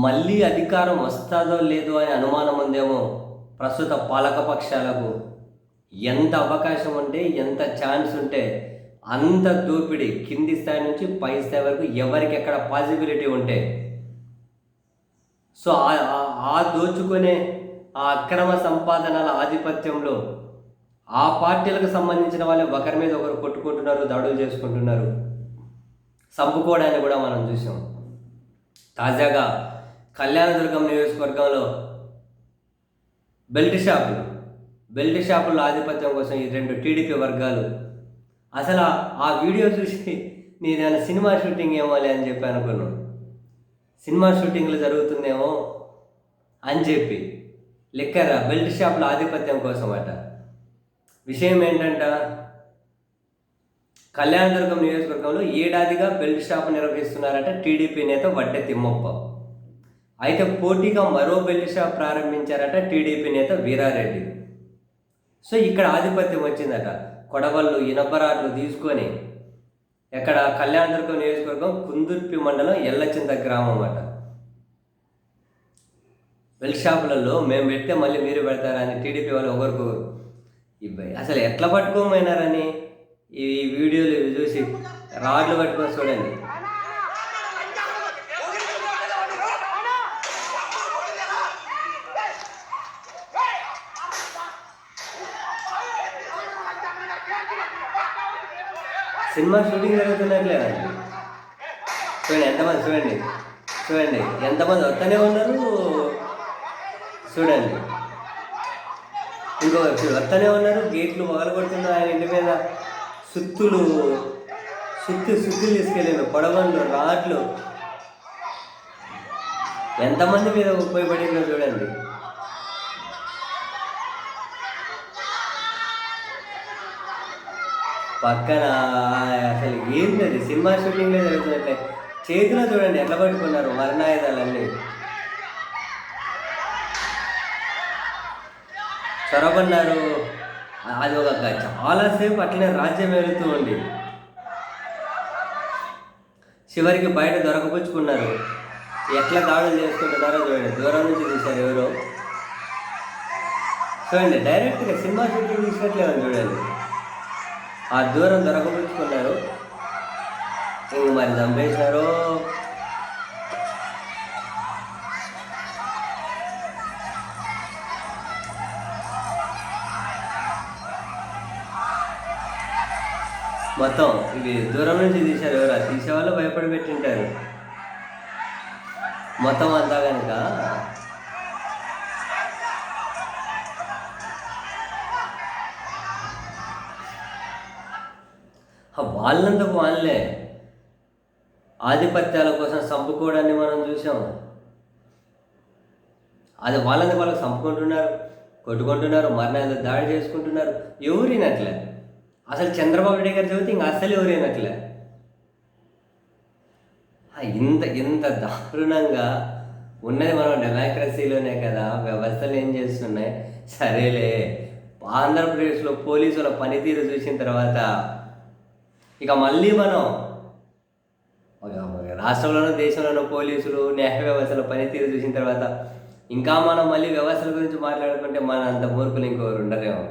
మళ్ళీ అధికారం వస్తుందో లేదో అని అనుమానం ఉందేమో ప్రస్తుత పాలకపక్షాలకు ఎంత అవకాశం ఉంటే ఎంత ఛాన్స్ ఉంటే అంత దోపిడీ కింది స్థాయి నుంచి పై స్థాయి వరకు ఎవరికి ఎక్కడ పాసిబిలిటీ ఉంటే. సో ఆ- దోచుకునే ఆ అక్రమ సంపాదనల ఆధిపత్యంలో ఆ పార్టీలకు సంబంధించిన వాళ్ళు ఒకరి మీద ఒకరు కొట్టుకుంటున్నారు దాడులు చేసుకుంటున్నారు. చంపుకోవడాన్ని కూడా మనం చూసాం. తాజాగా కళ్యాణదుర్గం నియోజకవర్గంలో బెల్ట్ షాపులు బెల్ట్ షాపుల ఆధిపత్యం కోసం ఈ రెండు టీడీపీ వర్గాలు. అసలు ఆ- వీడియో చూసి నీదేమైనా సినిమా షూటింగ్ ఏమోలే అని చెప్పి అనుకున్నాను సినిమా షూటింగ్లు జరుగుతుందేమో అని చెప్పి. లెక్కర బెల్ట్ షాపుల ఆధిపత్యం కోసం అట విషయం ఏంటంట కళ్యాణదుర్గం నియోజకవర్గంలో ఏడాదిగా బెల్ట్ షాప్ నిర్వహిస్తున్నారట టీడీపీ నేత వడ్డె తిమ్మప్ప. అయితే పోటీగా మరో బెల్ట్ షాప్ ప్రారంభించారట టీడీపీ నేత వీరారెడ్డి. సో ఇక్కడ ఆధిపత్యం వచ్చిందట. కొడవళ్ళు ఇనపరాట్లు తీసుకొని ఎక్కడ కళ్యాణదుర్గం నియోజకవర్గం కుందుర్పి మండలం ఎల్లచింత గ్రామం అట. బెల్ట్ షాపులలో మేము పెడితే మళ్ళీ మీరు పెడతారని టీడీపీ వాళ్ళు ఒకరికొకరు ఇబ్బంది అసలు ఎట్లా పట్టుకోమైనారని ఈ వీడియోలు చూసి రాడ్లు పట్టుకొని చూడండి. సినిమా షూటింగ్ జరుగుతున్నట్లేదండి చూడండి ఎంతమంది చూడండి చూడండి ఎంతమంది వస్తూనే ఉన్నారు. చూడండి. ఇంకో వస్తూనే ఉన్నారు. గేట్లు పగలగొడుతున్నారు ఆయన ఇంటి మీద. సుత్తులు సుత్తి సుత్తులు తీసుకెళ్ళారు పొడవలు రాడ్లు. ఎంతమంది మీద ఉపయోగపడిందో చూడండి. పక్కన అసలు ఏంటి అది సినిమా షూటింగ్లో జరుగుతున్నట్లే చేతిలో చూడండి ఎట్లా పట్టుకున్నారు మరణాయుధాలన్నీ చొరబన్నారు అది ఒక చాలాసేపు అట్లనే రాజ్యం వెళుతూ ఉంది. చివరికి బయట దొరకపుచ్చుకున్నారు. ఎట్లా దాడులు చేసుకుంటున్నారో చూడండి. దూరం నుంచి చూశారు ఎవరో. చూడండి డైరెక్ట్గా సినిమా షూటింగ్ తీసినట్లేదు చూడండి. ఆ దూరం దొరకపుచ్చుకున్నారు ఇంక మరి చంపేశారు. మొత్తం ఇవి దూరం నుంచి తీశారు ఎవరు? తీసేవాళ్ళు తీసే వాళ్ళు భయపడి పెట్టింటారు. మొత్తం అంతా కనుక వాళ్ళంతకు వాళ్ళే. ఆధిపత్యాల కోసం చంపుకోవడాన్ని మనం చూసాం. అది వాళ్ళని వాళ్ళు చంపుకుంటున్నారు కొట్టుకుంటున్నారు మరణాలు దాడి చేసుకుంటున్నారు. ఎవరినట్లే అసలు చంద్రబాబు నాయుడు గారు చదివితే ఇంకా అసలు ఎవరైనట్లే ఇంత ఇంత దారుణంగా ఉన్నది మనం డెమోక్రసీలోనే కదా. వ్యవస్థలు ఏం చేస్తున్నాయి? సరేలే. ఆంధ్రప్రదేశ్లో పోలీసుల పనితీరు చూసిన తర్వాత ఇక మళ్ళీ మనం రాష్ట్రంలోనూ దేశంలోనూ పోలీసులు న్యాయ వ్యవస్థల పనితీరు చూసిన తర్వాత ఇంకా మనం మళ్ళీ వ్యవస్థల గురించి మాట్లాడుకుంటే మన అంత మూర్ఖులు ఇంకొకరు ఉండరేమో.